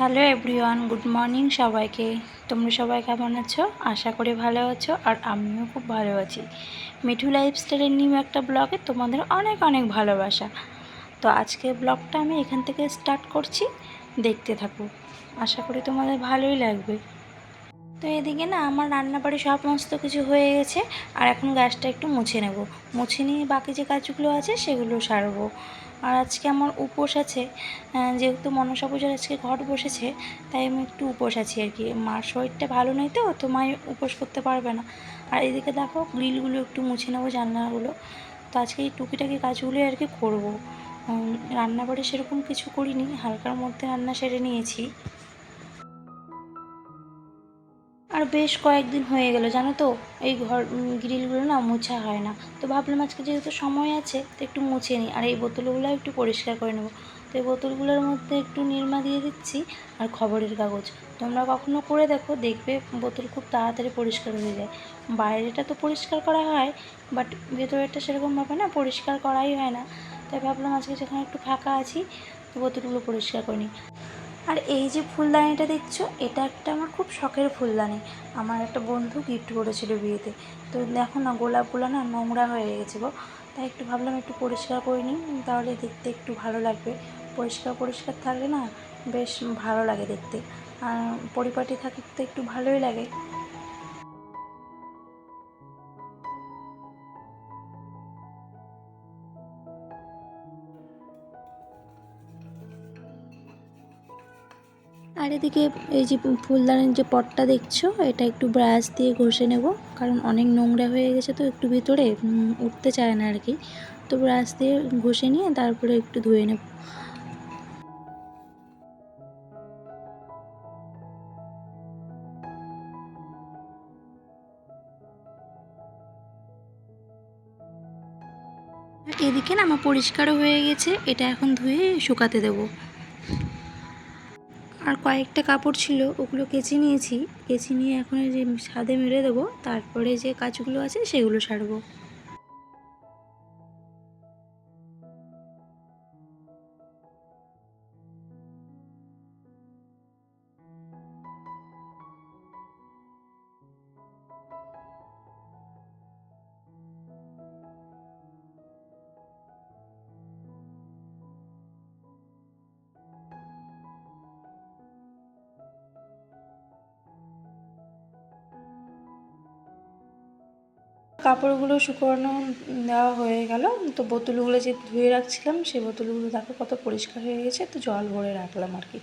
Hello everyone, good morning সবাইকে। তোমরা সবাই কেমন আছো? আশা করি ভালো আছো আর আমিও খুব ভালো আছি। মিঠু লাইফস্টাইলের নিউ একটা ব্লগে তোমাদের অনেক অনেক ভালোবাসা। তো আজকে ব্লগটা আমি এখান থেকে স্টার্ট করছি। দেখতে থাকো। আশা করি তোমাদের ভালোই লাগবে। তো এদিকে না আমার রান্নাবাড়ি সমস্ত কিছু হয়ে গেছে। আর এখন গ্যাসটা একটু মুছে নেব। মুছে নিয়ে বাকি যে কাজগুলো আছে সেগুলো সারবো। আর আজকে আমার উপোস আছে যেহেতু মনসা পূজার আজকে ঘট বসেছে, তাই আমি একটু উপোস আছি আর কি। মার শরীরটা ভালো নেই তো তো মায়ের উপোস করতে পারবে না। আর এদিকে দেখো গ্রিলগুলো একটু মুছে নেব জানলাগুলো। তো আজকে এই টুকিটাকি কাজগুলোই আর কি করব। রান্নাঘরে সেরকম কিছু করিনি, হালকার মধ্যে রান্না সেরে নিয়েছি। বেশ কয়েকদিন হয়ে গেল, জানো তো? এই ঘর গ্রিলগুলো না মোছা হয় না। তো ভাবলাম আজকে যেহেতু সময় আছে, তো একটু মুছে নিই। আর এই বোতলগুলো একটু পরিষ্কার করে নেব। তো এই বোতলগুলোর মধ্যে একটু নির্মা দিয়ে দিচ্ছি আর খবরের কাগজ। তোমরা কখনো করে দেখো, দেখবে বোতল খুব তাড়াতাড়ি পরিষ্কার হয়ে যায়। বাইরেটা তো পরিষ্কার করা হয়, বাট ভেতরেরটা সেরকমভাবে না পরিষ্কার করাই হয় না। তাই ভাবলাম আজকে যেখানে একটু ফাঁকা আছি বোতলগুলো পরিষ্কার করে নিই। আর এই যে ফুলদানিটা দেখছ, এটা একটা আমার খুব শখের ফুলদানি। আমার একটা বন্ধু গিফট করেছিল বিয়েতে। তো দেখো না, গোলাপগুলো না নোংরা হয়ে গেছে গো। তাই একটু ভাবলাম একটু পরিষ্কার করে নিই, তাহলে দেখতে একটু ভালো লাগবে। পরিষ্কার পরিষ্কার থাকলে না বেশ ভালো লাগে দেখতে। আর পরিপাটি থাকতে একটু ভালোই লাগে। আর এদিকে এই যে ফুলদানির যে পটটা দেখছ, এটা একটু ব্রাশ দিয়ে ঘষে নেব। কারণ অনেক নোংরা হয়ে গেছে তো একটু ভিতরে উঠতে চায় না আর কি তো ব্রাশ দিয়ে ঘষে নিয়ে তারপরে একটু ধুয়ে নেব। এদিকে না আমার পরিষ্কারও হয়ে গেছে, এটা এখন ধুয়ে শুকাতে দেবো। কয়েকটা কাপড় ছিল, ওগুলো কেচে নিয়েছি। কেচে নিয়ে এখন যে সাদে মেরে দেবো, তারপরে যে কাজগুলো আছে, সেগুলো সারবো। কাপড়গুলো শুকোনো দেওয়া হয়ে গেল। তো বোতলগুলো যে ধুয়ে রাখছিলাম, সেই বোতলগুলো দেখো কত পরিষ্কার হয়ে গেছে। তো জল ভরে রাখলাম আর কি।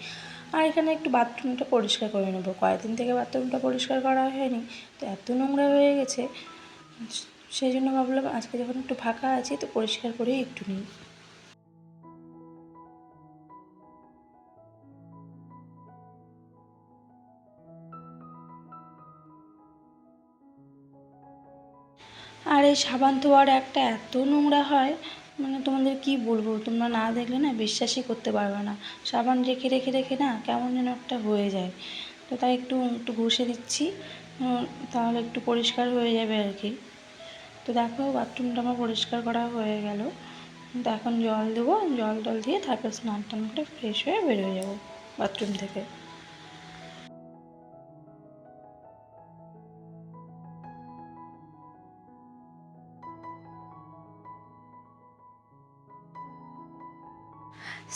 আর এখানে একটু বাথরুমটা পরিষ্কার করে নেব। কয়েকদিন থেকে বাথরুমটা পরিষ্কার করা হয়নি। তো এত নোংরা হয়ে গেছে। সেই জন্য ভাবলাম আজকে যখন একটু ফাঁকা আছি, তো পরিষ্কার করেই একটু নিই। আর এই সাবান ধোয়ার একটা এত নোংরা হয় মানে তোমাদের কি বলব? তোমরা না দেখলে না বিশ্বাসই করতে পারবে না। সাবান রেখে রেখে রেখে না কেমন যেন একটা হয়ে যায়। তো তাই একটু একটু ঘষে দিচ্ছি তাহলে একটু পরিষ্কার হয়ে যাবে আর কি। তো দেখো বাথরুমটা আমার পরিষ্কার করা হয়ে গেল। তো এখন জল দেবো, জল টল দিয়ে তারপর স্নান টান করে ফ্রেশ হয়ে বেরোয় যাব বাথরুম থেকে।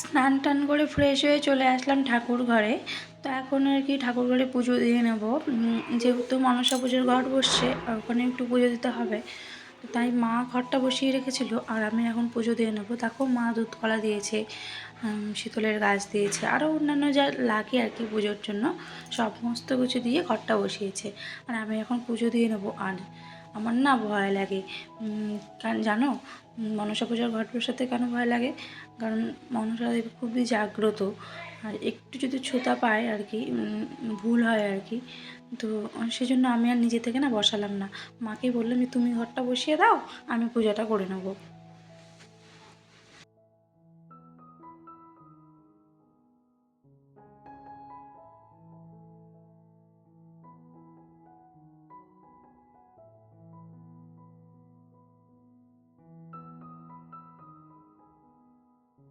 স্নান টান করে ফ্রেশ হয়ে চলে আসলাম ঠাকুর ঘরে। তো এখন আর কি ঠাকুর ঘরে পুজো দিয়ে নেব। যেহেতু মনসা পুজোর ঘর বসছে ওখানে একটু পুজো দিতে হবে। তাই মা ঘরটা বসিয়ে রেখেছিল, আর আমি এখন পুজো দিয়ে নেব। তাকেও মা দুধ কলা দিয়েছে শীতলের গাছ দিয়েছে আরও অন্যান্য যা লাগে আর কি পুজোর জন্য, সমস্ত কিছু দিয়ে ঘরটা বসিয়েছে। আর আমি এখন পুজো দিয়ে নেব। আর আমার না ভয় লাগে। কারণ জানো মনসা পূজার ঘট প্রসাদে কেন ভয় লাগে? কারণ মনসা দেবী খুবই জাগ্রত। আর একটু যদি ছোতা পায় আর কি ভুল হয় আর কি, তো সেজন্য আমি আর নিজে থেকে না বসালাম না। মাকে বললাম যে, তুমি ঘরটা বসিয়ে দাও, আমি পূজাটা করে নেব।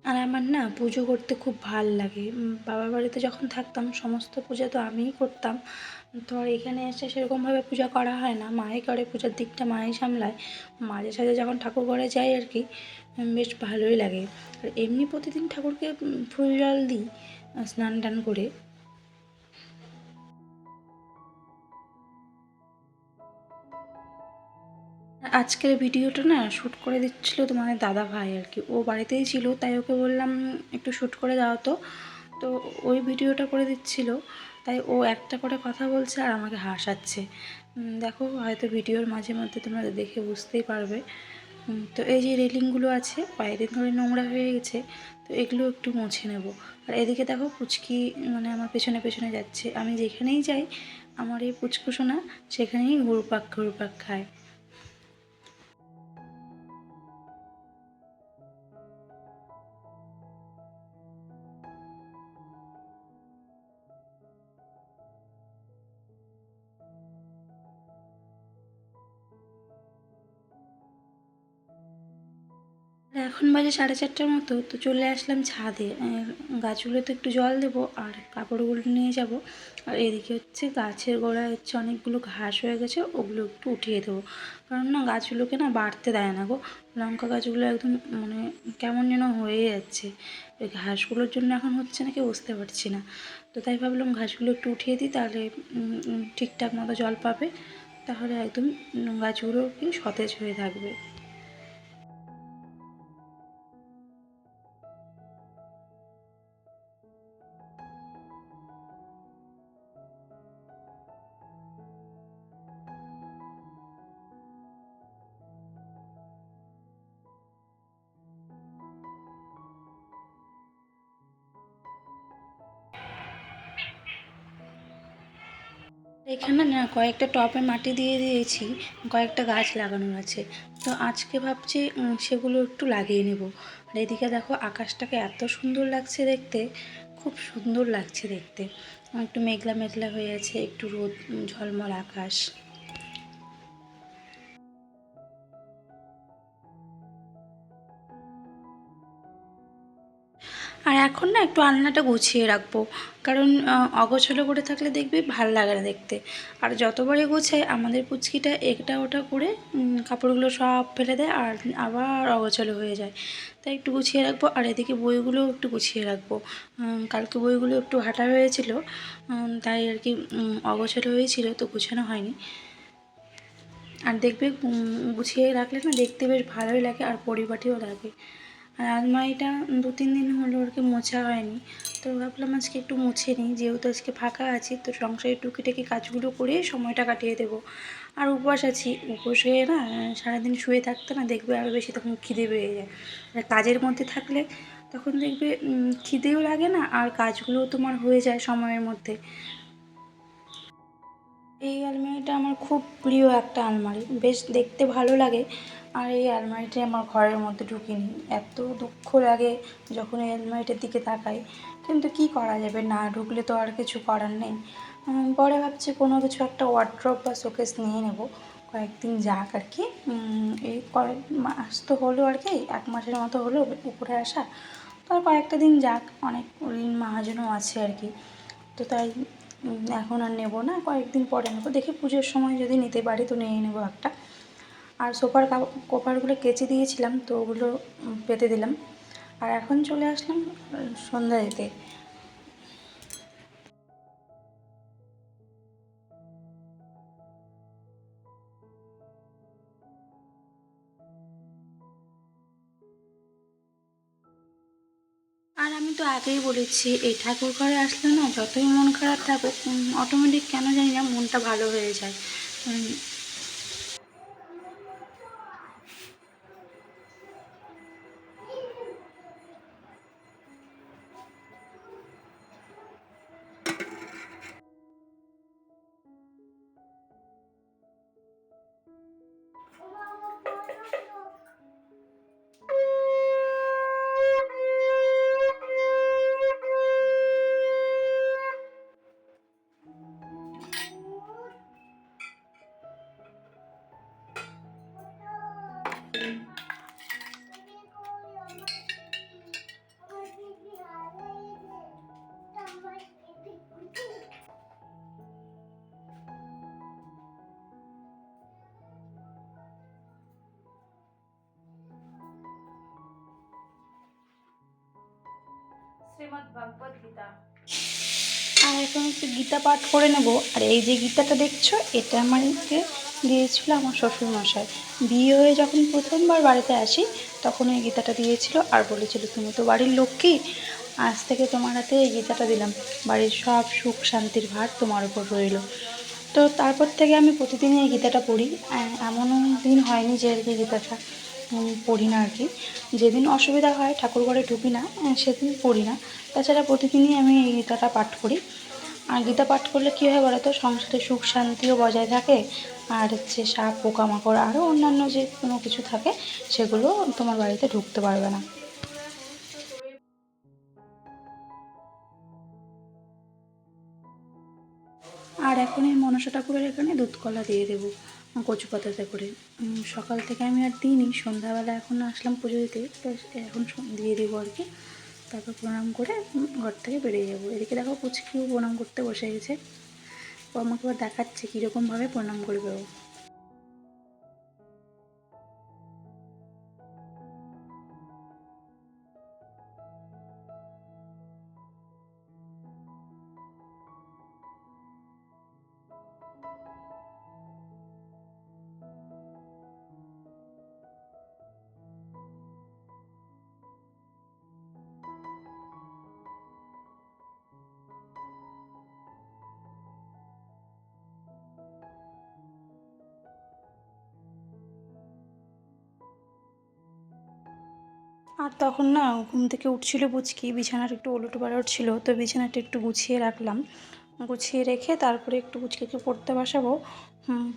আর আমার না পুজো করতে খুব ভালো লাগে। বাবার বাড়িতে যখন থাকতাম, সমস্ত পূজা তো আমিই করতাম। তো আর এখানে এসে সেরকমভাবে পূজা করা হয় না। মায়ে করে পূজার দিকটা মায়ে সামলায়। মাঝে সাঝে যখন ঠাকুর ঘরে যাই আর কি বেশ ভালোই লাগে। আর এমনি প্রতিদিন ঠাকুরকে ফুল জল দিই স্নান টান করে। আজকের ভিডিওটা না শ্যুট করে দিচ্ছিল তোমাদের দাদা ভাই আর কি। ও বাড়িতেই ছিল, তাই ওকে বললাম একটু শ্যুট করে দাও তো। তো ওই ভিডিওটা করে দিচ্ছিল, তাই ও একটা করে কথা বলছে আর আমাকে হাসাচ্ছে। দেখো, হয়তো ভিডিওর মাঝে মধ্যে তোমরা দেখে বুঝতেই পারবে। তো এই যে রেলিংগুলো আছে কয়েকদিন ধরে নোংরা হয়ে গেছে, তো এগুলো একটু মুছে নেব। আর এদিকে দেখো, পুচকি মানে আমার পেছনে পেছনে যাচ্ছে। আমি যেখানেই যাই, আমার এই পুচকুসোনা সেখানেই ঘুরপাক ঘুরপাক খায়। এখন বাজে সাড়ে চারটার মতো, তো চলে আসলাম ছাদে। গাছগুলোতে একটু জল দেবো, আর কাপড়গুলো নিয়ে যাব। আর এদিকে হচ্ছে গাছের গোড়ায় হচ্ছে অনেকগুলো ঘাস হয়ে গেছে, ওগুলো একটু উঠিয়ে দেবো। কারণ না, গাছগুলোকে না বাড়তে দেয় না গো। লঙ্কা গাছগুলো একদম মানে কেমন যেন হয়ে যাচ্ছে। ওই ঘাসগুলোর জন্য এখন হচ্ছে নাকি বুঝতে পারছি না। তো তাই ভাবলাম ঘাসগুলো একটু উঠিয়ে দিই, তাহলে ঠিকঠাক মতো জল পাবে। তাহলে একদম গাছগুলো কি সতেজ হয়ে থাকবে। এখানে না কয়েকটা টপে মাটি দিয়ে দিয়েছি, কয়েকটা গাছ লাগানোর আছে। তো আজকে ভাবছি সেগুলো একটু লাগিয়ে নেব। আর এদিকে দেখো আকাশটাকে এত সুন্দর লাগছে দেখতে, খুব সুন্দর লাগছে দেখতে। একটু মেঘলা মেঘলা হয়ে আছে, একটু রোদ ঝলমল আকাশ। আর এখন না একটু আলনাটা গুছিয়ে রাখব। কারণ অগোছালো করে থাকলে দেখবি ভালো লাগে না দেখতে। আর যতবারই গোছাই, আমাদের পুচকিটা একটা ওটা করে কাপড়গুলো সব ফেলে দেয় আর আবার অগোছালো হয়ে যায়। তাই একটু গুছিয়ে রাখব আর এদিকে বইগুলোও একটু গুছিয়ে রাখব। কালকে বইগুলো একটু হাঁটা হয়েছিল তাই আর কি অগোছালো হয়েছিল তো গুছানো হয়নি। আর দেখবে গুছিয়ে রাখলে না দেখতে বেশ ভালোই লাগে আর পরিপাটিও লাগে। আর আলমারিটা দু তিন দিন হলো আর কি মোছা হয়নি। তো ভাবলাম আজকে একটু মুছে নিই, যেহেতু আজকে ফাঁকা আছি, তো সংসারের টুকিটাকি কাজগুলো করে সময়টা কাটিয়ে দেবো। আর উপবাস আছি, উপোস হয়ে না সারাদিন শুয়ে থাকতে না দেখবে আরও বেশি তখন খিদে পেয়ে যায়। আর কাজের মধ্যে থাকলে তখন দেখবে খিদেও লাগে না, আর কাজগুলোও তোমার হয়ে যায় সময়ের মধ্যে। এই আলমারিটা আমার খুব প্রিয় একটা আলমারি। বেশ দেখতে ভালো লাগে। আর এই আলমারিটা আমার ঘরের মধ্যে ঢুকিনি। এত দুঃখ লাগে যখন এই আলমারিটার দিকে তাকাই। কিন্তু কি করা যাবে? না ঢুকলে তো আর কিছু করার নেই। পরে ভাবছি কোনো কিছু একটা ওয়ার্ড্রপ বা শোকেস নিয়ে নেব। কয়েকদিন যাক আর কি। এই কয়েক মাস তো হলো আর কি, এক মাসের মতো হলো উপরে আসা। তো আর কয়েকটা দিন যাক, অনেক ঋণ মাহাজনও আছে আর কি। তো তাই এখন আর নেব না, কয়েকদিন পরে নেব। দেখি পুজোর সময় যদি নিতে পারি তো নিয়ে নেব একটা। আর সোফার কভারগুলো কেচে দিয়েছিলাম, তো ওগুলো পেতে দিলাম। আর এখন চলে আসলাম সন্ধ্যা দিতে। আর আমি তো আগেই বলেছি, এই ঠাকুর ঘরে আসলে না যতই মন খারাপ থাকুক অটোমেটিক কেন জানি না মনটা ভালো হয়ে যায়। আর এখন একটু গীতা পাঠ করে নেব। আর এই যে গীতাটা দেখছ এটা আমাকে দিয়েছিল আমার শ্বশুর মশাই বিয়ে হয়ে যখন প্রথমবার বাড়িতে আসি তখন এই গীতাটা দিয়েছিল আর বলেছিল তুমি তো বাড়ির লক্ষ্মী। আজ থেকে তোমার হাতে এই গীতাটা দিলাম। বাড়ির সব সুখ শান্তির ভার তোমার উপর রইল। তো তারপর থেকে আমি প্রতিদিনই এই গীতাটা পড়ি। আহ, এমনও দিন হয়নি যে গীতাটা। পড়ি না আর কি। যেদিন অসুবিধা হয় ঠাকুর ঘরে ঢুকি না সেদিন পড়ি না। তাছাড়া প্রতিদিনই আমি এই গীতাটা পাঠ করি। আর গীতা পাঠ করলে কী হয় বলো তো সংসারে সুখ শান্তিও বজায় থাকে। আর হচ্ছে সাপ, পোকামাকড় আরও অন্যান্য যে কোনো কিছু থাকে, সেগুলো তোমার বাড়িতে ঢুকতে পারবে না। আর এখন এই মনসা ঠাকুরের এখানে দুধ কলা দিয়ে দেবো। কচু পাতাতে করে। সকাল থেকে আমি আর দিইনি, সন্ধ্যাবেলা এখন আসলাম পুজো দিতে এখন দিয়ে দেবো আর কি। তারপর প্রণাম করে ঘর থেকে বেরিয়ে যাব। এদিকে দেখো পুচকিও প্রণাম করতে বসে গেছে। ও আমাকে আবার দেখাচ্ছে কীরকমভাবে প্রণাম করবে ও। আর তখন না ঘুম থেকে উঠছিল বুঝকি, বিছানার একটু ওলট পালট ছিল, তো বিছানাটা একটু গুছিয়ে রাখলাম। গুছিয়ে রেখে তারপরে একটু বুচকিকে পড়তে বসাবো।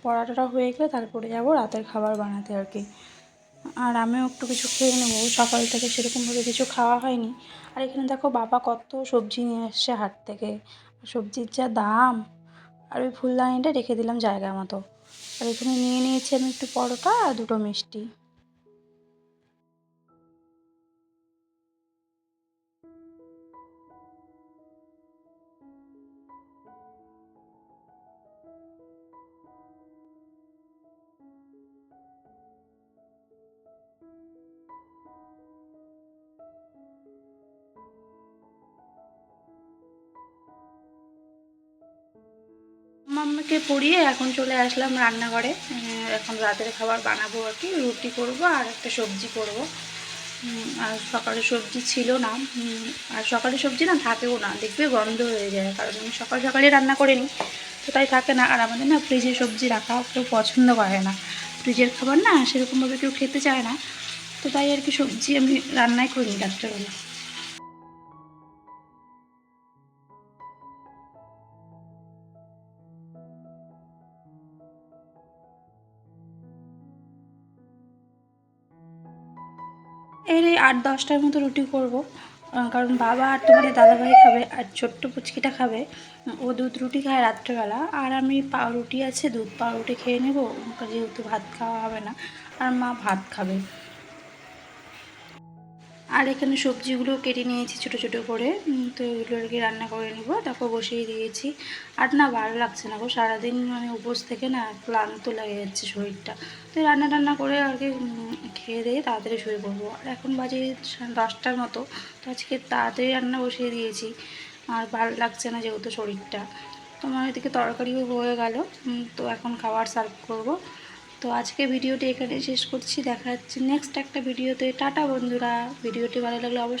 পড়াটা হয়ে গেলে তারপরে যাব রাতের খাবার বানাতে আর কি। আর আমিও একটু কিছু খেয়ে নেব, সকাল থেকে সেরকমভাবে কিছু খাওয়া হয়নি। আর এখানে দেখো বাবা কত সবজি নিয়ে আসছে হাট থেকে। সবজির যা দাম, আর ওই ফুলদানিটা রেখে দিলাম জায়গা মতো। আর এখানে নিয়ে নিয়েছি আমি একটু পরোটা আর দুটো মিষ্টি। মাম্মাকে পড়িয়ে এখন চলে আসলাম রান্নাঘরে। এখন রাতের খাবার বানাবো আর কি, রুটি করব আর একটা সবজি করব। আর সকালে সবজি ছিল না। আর সকালে সবজি না থাকেও না, দেখবে গন্ধ হয়ে যায়, কারণ আমি সকাল সকালে রান্না করে নিই। তো তাই থাকে না, আর আমাদের না ফ্রিজে সবজি রাখা কেউ পছন্দ করে না। ফ্রিজের খাবার না সেরকমভাবে কেউ খেতে চায় না। তো তাই আর কি সবজি আমি রান্নাই করিনি রাত্রেবেলা। এর এই আট দশটার মতো রুটি করব। কারণ বাবা আর তোমাদের দাদাভাই খাবে, আর ছোট্ট পুচকিটা খাবে। ও দুধ রুটি খায় রাত্রেবেলা। আর আমি পাউরুটি আছে, দুধ পাউরুটি খেয়ে নেব। যেহেতু ভাত খাওয়া হবে না। আর মা ভাত খাবে। আর এখানে সবজিগুলো কেটে নিয়েছি ছোটো ছোটো করে। তো এগুলো আর কি রান্না করে নিব। তারপর বসিয়ে দিয়েছি। আর না, ভালো লাগছে না গো। সারাদিন মানে উপোস থেকে না ক্লান্ত লাগে যাচ্ছে শরীরটা। তো রান্না টান্না করে আর কি খেয়ে দিয়ে তাড়াতাড়ি শুয়ে পড়ব। আর এখন বাজে দশটার মতো। তো আজকে তাড়াতাড়ি রান্না বসিয়ে দিয়েছি। আর ভালো লাগছে না যেহেতু শরীরটা। তো আমার এদিকে তরকারিও হয়ে গেল। তো এখন খাবার সার্ভ করব। তো আজকে ভিডিওটি এখানে শেষ করছি। দেখা যাচ্ছে নেক্সট একটা ভিডিওতে। টাটা বন্ধুরা। ভিডিওটি ভালো লাগলে অবশ্যই